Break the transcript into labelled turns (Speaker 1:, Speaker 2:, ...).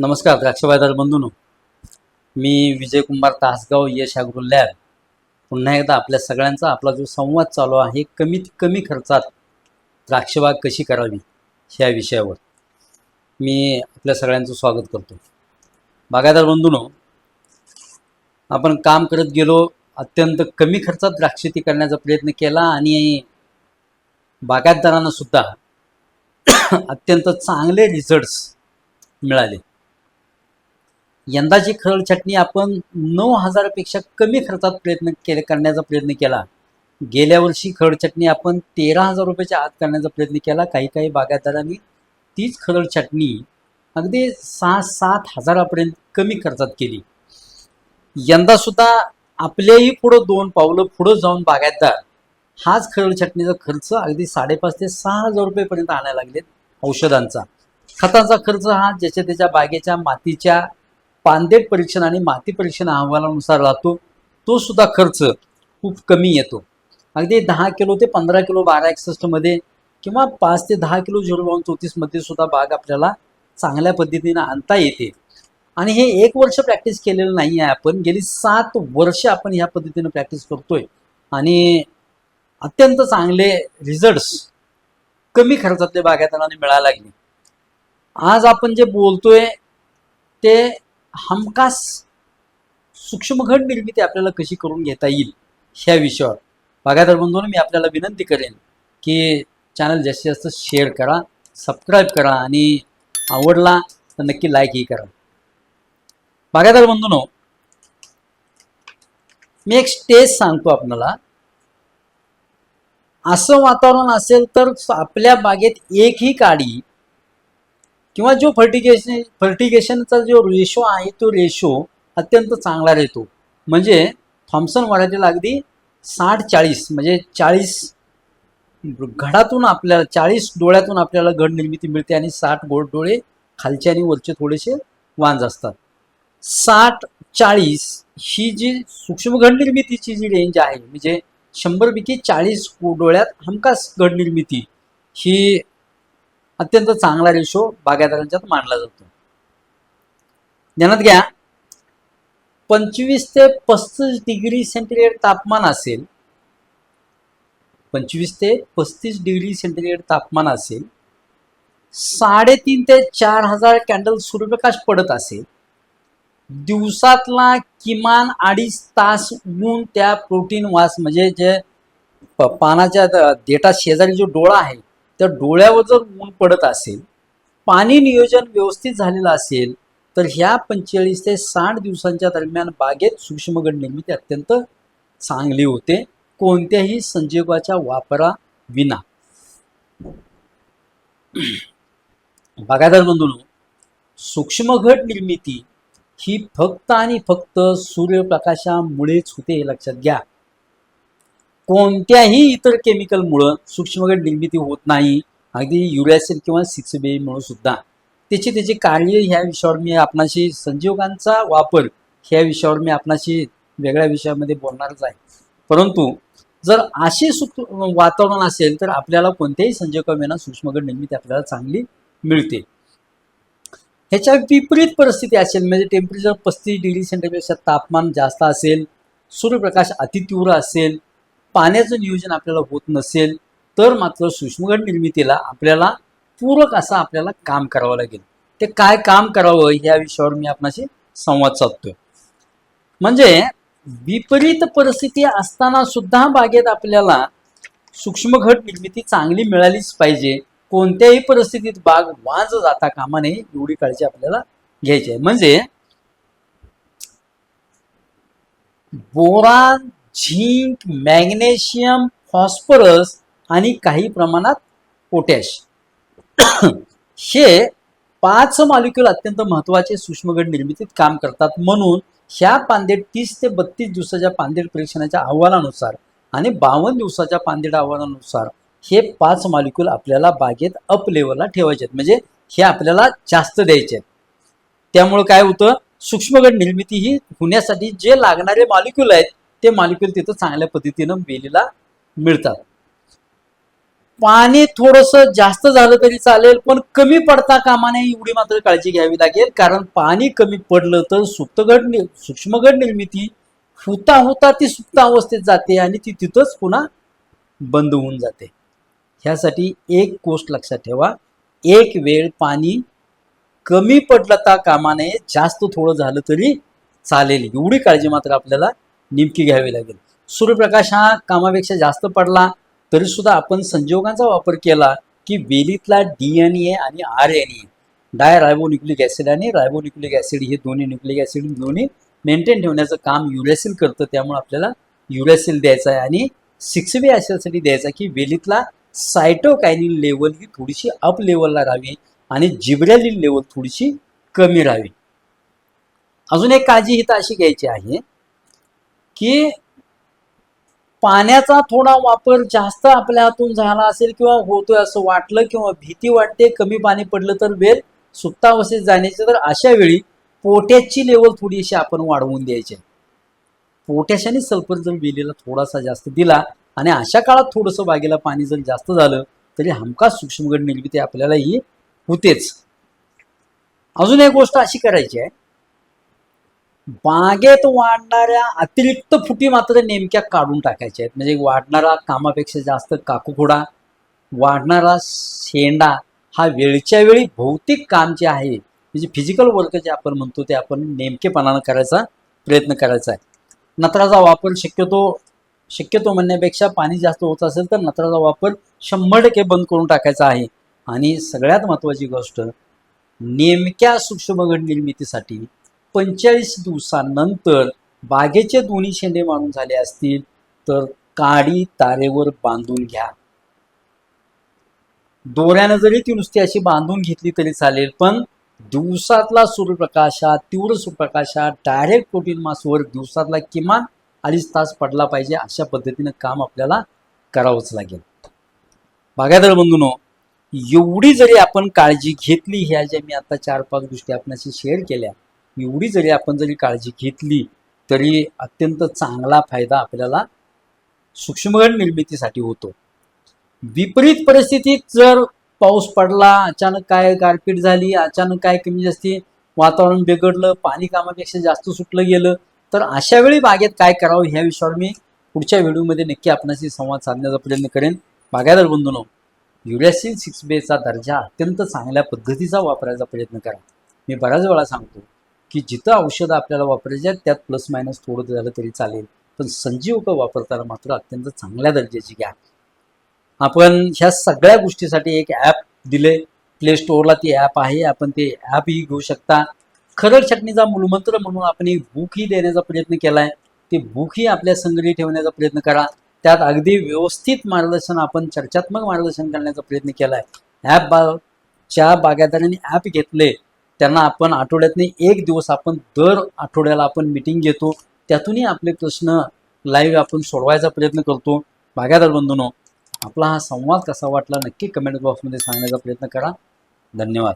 Speaker 1: नमस्कार द्राक्षबाजार बंधूनो. मी विजयकुमार तासगाव यश अग्रो लॅब पुन्हा एकदा आपल्या सगळ्यांचा आपला जो संवाद चालू आहे कमीत कमी खर्चात द्राक्षबाग कशी करावी ह्या विषयावर. मी आपल्या सगळ्यांचं स्वागत करतो. बागायदार बंधूनो आपण काम करत गेलो अत्यंत कमी खर्चात द्राक्षती करण्याचा प्रयत्न केला आणि बागायतदारांना सुद्धा अत्यंत चांगले रिझल्ट्स मिळाले. यंदाची खरड चटणी आपण नऊ हजारापेक्षा कमी खर्चात प्रयत्न केले करण्याचा प्रयत्न केला. गेल्या वर्षी खरड चटणी आपण तेरा हजार रुपयाच्या आत करण्याचा प्रयत्न केला. काही काही बागायतदारांनी तीच खरड चटणी अगदी सहा सात हजारापर्यंत कमी खर्चात केली. यंदा सुद्धा आपल्याही पुढं दोन पावलं पुढं जाऊन बागायतदार हाच खरड चटणीचा खर्च अगदी साडेपाच ते सहा हजार रुपयेपर्यंत आणायला लागलेत औषधांचा. खताचा खर्च हा ज्याच्या त्याच्या बागेच्या मातीच्या पानदेट परीक्षण आणि माती परीक्षण अहवालानुसार राहतो तो सुद्धा खर्च खूप कमी येतो. अगदी दहा किलो ते पंधरा किलो बारा एकसष्टमध्ये किंवा पाच ते दहा किलो झिरो बावन चौतीसमध्ये सुद्धा बाग आपल्याला चांगल्या पद्धतीने आणता येते. आणि हे एक वर्ष प्रॅक्टिस केलेलं नाही आहे आपण गेली सात वर्ष आपण ह्या पद्धतीनं प्रॅक्टिस करतोय. आणि अत्यंत चांगले रिझल्ट्स कमी खर्चातले बागायतांना मिळायला लागले. आज आपण जे बोलतोय ते हमखास सूक्ष्मघट निर्मिती आपल्याला कशी करून घेता येईल ह्या विषयावर. बागायदार बंधून मी आपल्याला विनंती करेन की चॅनल जास्तीत जास्त शेअर करा सबस्क्राईब करा आणि आवडला तर नक्की लाईकही करा. बागायदार बंधून मी एक स्टेज सांगतो आपल्याला. असं वातावरण असेल तर आपल्या बागेत एकही काडी किंवा जो फर्टिगेशन फर्टिगेशनचा जो रेशो आहे तो रेशो अत्यंत चांगला राहतो. म्हणजे थॉम्सन व्हरायटीला अगदी साठ चाळीस म्हणजे चाळीस घडातून आपल्याला चाळीस डोळ्यातून आपल्याला घड निर्मिती मिळते आणि साठ गोड डोळे खालचे आणि वरचे थोडेसे वांज असतात. साठ चाळीस ही जी सूक्ष्म घड निर्मितीची जी रेंज आहे म्हणजे शंभरपैकी चाळीस डोळ्यात हमखास घड निर्मिती ही अत्यंत चांगला रेशो बागायतदारांच्यात मानला जातो. ध्यानात घ्या पंचवीस ते पस्तीस डिग्री सेंटीग्रेड तापमान असेल पंचवीस ते पस्तीस डिग्री सेंटीग्रेड तापमान असेल साडेतीन ते चार हजार कॅन्डल सूर्यप्रकाश पडत असेल दिवसातला किमान अडीच तास ऊन त्या प्रोटीन वास म्हणजे जे पानाच्या देटा शेजारी जो डोळा आहे त्या डोळ्यावर जर ऊन पडत असेल पाणी नियोजन व्यवस्थित झालेलं असेल तर ह्या पंचेचाळीस ते साठ दिवसांच्या दरम्यान बागेत सूक्ष्मगड निर्मिती अत्यंत चांगली होते. कोणत्याही संजीवाच्या वापरा विना बागायदार बंधून सूक्ष्मघट निर्मिती ही फक्त आणि फक्त सूर्यप्रकाशामुळेच होते हे लक्षात घ्या. कोणत्याही इतर केमिकलमुळं सूक्ष्मघट निर्मिती होत नाही. अगदी युरॅसिल किंवा सिक्स मुळे सुद्धा. त्याची त्याचे कार्य ह्या विषयावर मी आपणाशी संजीवकांचा वापर ह्या विषयावर मी आपणाशी वेगळ्या विषयामध्ये बोलणारच आहे. परंतु जर असे सुख वातावरण असेल तर आपल्याला कोणत्याही संजोगाविना सूक्ष्मगड निर्मिती आपल्याला चांगली मिळते. ह्याच्या विपरीत परिस्थिती असेल म्हणजे टेम्परेचर पस्तीस डिग्री सेंटीग्रेडपेक्षा तापमान जास्त असेल सूर्यप्रकाश अतितीव्र असेल पाण्याचं नियोजन आपल्याला होत नसेल तर मात्र सूक्ष्मगड निर्मितीला आपल्याला पूरक असं आपल्याला काम करावं लागेल. ते काय काम करावं या विषयावर मी आपणाशी संवाद साधतोय. म्हणजे विपरीत परिस्थिती असताना सुद्धा बागेत आपल्याला सूक्ष्मघट निर्मिती चांगली मिळालीच पाहिजे. कोणत्याही परिस्थितीत बाग वाज जाता कामा नये एवढी काळजी आपल्याला घ्यायची आहे. म्हणजे बोरान झिंक मॅग्नेशियम फॉस्फरस आणि काही प्रमाणात पोटॅश. हे पाच मालिक्युल अत्यंत महत्त्वाचे सूक्ष्मगड निर्मितीत काम करतात म्हणून ह्या पांदेड तीस ते बत्तीस दिवसाच्या पांदेट परीक्षणाच्या अहवालानुसार आणि बावन्न दिवसाच्या पांदेट अहवालानुसार हे पाच मालिक्युल आपल्याला बागेत अप लेवलला ठेवायचे आहेत. म्हणजे हे आपल्याला जास्त द्यायचे आहेत. त्यामुळे काय होतं? सूक्ष्मगड निर्मिती ही होण्यासाठी जे लागणारे मालिक्युल आहेत ते मॉलिक्युल तिथं चांगल्या पद्धतीनं वेलीला मिळतात. पाणी थोडस जास्त झालं तरी चालेल पण कमी पडता कामा नये एवढी मात्र काळजी घ्यावी लागेल. कारण पाणी कमी पडलं तर सुप्तगड नि- सूक्ष्मगड निर्मिती होता होता ती सुप्त अवस्थेत जाते आणि ती तिथंच पुन्हा बंद होऊन जाते. ह्यासाठी एक गोष्ट लक्षात ठेवा. एक वेळ पाणी कमी पडलं तर कामा नये जास्त थोडं झालं तरी चालेल. एवढी काळजी मात्र आपल्याला नेमकी घ्यावी लागेल. सूर्यप्रकाश हा कामापेक्षा जास्त पडला तरी सुद्धा आपण संजोगांचा वापर केला की वेलीतला डी एन ए आणि R N A deoxyribonucleic acid आणि रायबोन्युक्लिक ॲसिड हे दोन्ही न्यूक्लिक ॲसिड दोन्ही मेंटेन ठेवण्याचं काम युरॅसिल करतं. त्यामुळे आपल्याला युरॅसिल द्यायचं आहे आणि सिक्स बी ॲसिडसाठी द्यायचा की वेलीतला सायटोकायनिन लेवल ही थोडीशी अप लेवलला राहावी आणि जिब्रॅलिन लेवल थोडीशी कमी राहावी. अजून एक काळजी ही तर अशी घ्यायची आहे की पाण्याचा थोडा वापर जास्त आपल्या हातून झाला असेल किंवा होतोय असं वाटलं किंवा भीती वाटते कमी पाणी पडलं तर वेल. सुप्तावस्थेत जाण्याची तर अशा वेळी पोटॅशची लेवल थोडीशी आपण वाढवून द्यायची पोटॅश आणि सल्फर जर वेलीला थोडासा जास्त दिला आणि अशा काळात थोडंसं बागेला पाणी जर जास्त झालं तरी हमखास सूक्ष्मगड निर्मिती आपल्याला ही होतेच. अजून एक गोष्ट अशी करायची आहे बागेत वाढणाऱ्या अतिरिक्त फुटी मात्र नेमक्या काढून टाकायच्या आहेत. म्हणजे वाढणारा कामापेक्षा जास्त काकूखोडा वाढणारा शेंडा हा वेळच्या वेळी भौतिक काम जे आहे म्हणजे फिजिकल वर्क जे आपण म्हणतो ते आपण नेमकेपणानं करायचा प्रयत्न करायचा आहे. नत्राचा वापर शक्यतो शक्यतो म्हणण्यापेक्षा पाणी जास्त होत असेल तर नत्राचा वापर शंभर टक्के बंद करून टाकायचा आहे. आणि सगळ्यात महत्त्वाची गोष्ट नेमक्या सूक्ष्मगड निर्मितीसाठी पंचेचाळीस दिवसानंतर बागेचे दोन्ही शेंडे मारून झाले असतील तर काडी तारेवर बांधून घ्या. दोऱ्यानं जरी ती नुसती अशी बांधून घेतली तरी चालेल पण दिवसातला सूर्यप्रकाशात तीव्र सूर्यप्रकाशात डायरेक्ट प्रोटीन मासवर दिवसातला किमान अडीच तास पडला पाहिजे अशा पद्धतीनं काम आपल्याला करावंच लागेल. बागायदार बंधूनो एवढी जरी आपण काळजी घेतली ह्या ज्या मी आता चार पाच गोष्टी आपणाशी शेअर केल्या एवढी जरी आपण जरी काळजी घेतली तरी अत्यंत चांगला फायदा आपल्याला सूक्ष्मगड निर्मितीसाठी होतो. विपरीत परिस्थितीत जर पाऊस पडला अचानक काय गारपीट झाली अचानक काय कमी जास्ती वातावरण बिघडलं पाणी कामापेक्षा जास्त सुटलं गेलं तर अशा वेळी बागेत काय करावं ह्या विषयावर मी पुढच्या व्हिडिओमध्ये नक्की आपणाशी संवाद साधण्याचा प्रयत्न करेन. बागायदार बंधूनो युरॅसिल सिक्स बेचा दर्जा अत्यंत चांगल्या पद्धतीचा वापरायचा प्रयत्न करा. मी बऱ्याच वेळा सांगतो की जिथं औषधं आपल्याला वापरायची आहेत त्यात प्लस मायनस थोडं झालं तरी चालेल. पण संजीवक वापरताना मात्र अत्यंत चांगल्या दर्जाची घ्या. आपण ह्या सगळ्या गोष्टीसाठी एक ॲप दिले प्ले स्टोअरला ती ॲप आहे. आपण ते ॲपही घेऊ शकता. खरड चटणीचा मूलमंत्र म्हणून आपण एक बुकही देण्याचा प्रयत्न केला आहे ते बुकही आपल्या संग्रही ठेवण्याचा प्रयत्न करा. त्यात अगदी व्यवस्थित मार्गदर्शन आपण चर्चात्मक मार्गदर्शन करण्याचा प्रयत्न केला आहे ॲप बा ज्या बागायतदारांनी ॲप घेतले त्यांना आपण आठवड्यातनं एक दिवस आपण दर आठवड्याला आपण मिटिंग घेतो. त्यातूनही आपले प्रश्न लाईव्ह आपण सोडवायचा प्रयत्न करतो. भागादार बंधूनो आपला हा संवाद कसा वाटला नक्की कमेंट बॉक्समध्ये सांगण्याचा प्रयत्न करा. धन्यवाद.